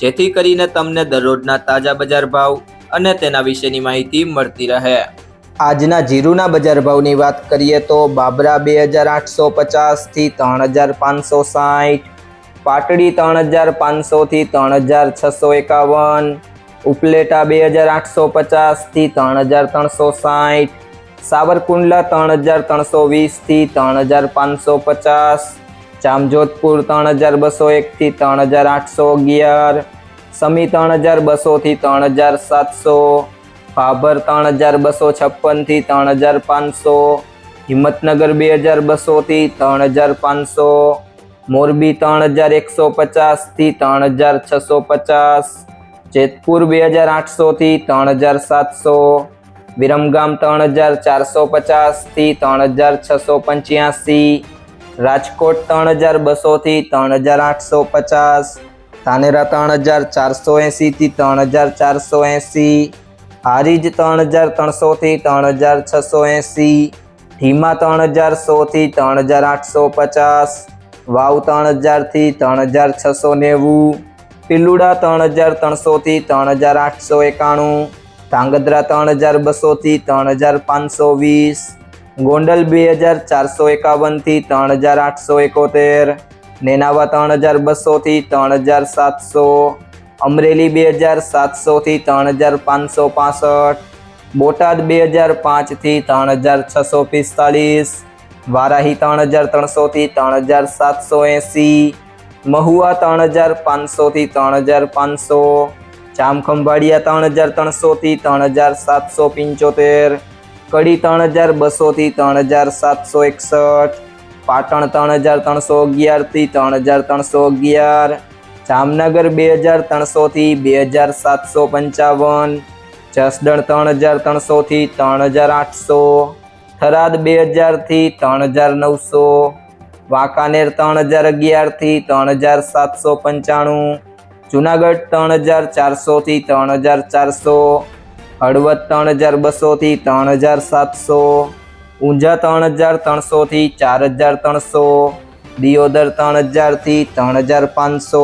જેથી કરીને તમને દરરોજના તાજા બજાર ભાવ અને તેના વિશેની માહિતી મળતી રહે. આજના જીરુના બજાર ભાવની વાત કરીએ તો બાબરા બે હજાર આઠસો પચાસથી ત્રણ હજાર પાંચસો સાઠ પાટડી ત્રણ હજાર પાંચસોથી ત્રણ હજાર છસો એકાવન, ઉપલેટા બે હજાર આઠસો પચાસથી ત્રણ હજાર ત્રણસો સાઠ સાવરકુંડલા ત્રણ હજાર ત્રણસો વીસથી ત્રણ હજાર પાંચસો પચાસ જામજોધપુર ત્રણ હજાર બસો એકથી ત્રણ હજાર આઠસો અગિયાર સમી ત્રણ હજાર બસોથી ત્રણ હજાર સાતસો ભાભર ત્રણ હજાર બસો છપ્પનથી ત્રણ હજાર પાંચસો હિંમતનગર બે હજાર બસોથી ત્રણ હજાર પાંચસો મોરબી ત્રણ હજાર એકસો પચાસથી ત્રણ હજાર છસો પચાસ જેતપુર બે હજાર આઠસોથી ત્રણ હજાર સાતસો વિરમગામ ત્રણ હજાર ચારસો પચાસથી ત્રણ હજાર છસો પંચ્યાસી રાજકોટ ત્રણ હજાર બસોથી ત્રણ હજાર આઠસો પચાસ ધાનેરા ત્રણ હજાર ચારસો એંસીથી ત્રણ હજાર ચારસો એંસી હારીજ ત્રણ હજાર ત્રણસોથી ત્રણ હજાર છસો એંસી ધીમા ત્રણ હજાર સોથી ત્રણ હજાર આઠસો પચાસ વાવ ત્રણ હજારથી ત્રણ હજાર છસો નેવું પિલુડા ત્રણ હજાર ત્રણસોથી ત્રણ હજાર આઠસો એકાણું ધાંગધ્રા ત્રણ હજાર બસોથી ત્રણ હજાર પાંચસો વીસ ગોંડલ બે હજાર ચારસો એકાવનથી ત્રણ હજાર આઠસો એકોતેર નેનાવા ત્રણ હજાર બસોથી ત્રણ હજાર સાતસો અમરેલી બે હજાર સાતસોથી ત્રણ હજાર પાંચસો પાસઠ બોટાદ બે હજાર પાંચથી ત્રણ હજાર છસો પિસ્તાળીસ વારાહી ત્રણ હજાર ત્રણસોથી ત્રણ હજાર સાતસો એંસી મહુવા ત્રણ હજાર પાંચસોથી ત્રણ હજાર પાંચસો જામખંભાળિયા ત્રણ હજાર ત્રણસોથી ત્રણ હજાર સાતસો પંચોતેર કડી ત્રણ હજાર બસોથી ત્રણ હજાર સાતસો એકસઠ પાટણ ત્રણ હજાર ત્રણસો અગિયારથી ત્રણ હજાર ત્રણસો અગિયાર જામનગર બે હજાર ત્રણસોથી બે હજાર સાતસો પંચાવન જસદણ ત્રણ હજાર ત્રણસોથી ત્રણ હજાર આઠસો થરાદ બે હજારથી ત્રણ હજાર નવસો વાંકાનેર ત્રણ હજાર અગિયારથી ત્રણ હજાર સાતસો પંચાણું જુનાગઢ ત્રણ હજાર ચારસોથી ત્રણ હજાર ચારસો હળવદ ત્રણ હજાર બસોથી ત્રણ હજાર સાતસો, ઊંઝા ત્રણ હજાર ત્રણસોથી ચાર હજાર ત્રણસો, દિયોદર ત્રણ હજારથી ત્રણ હજાર પાંચસો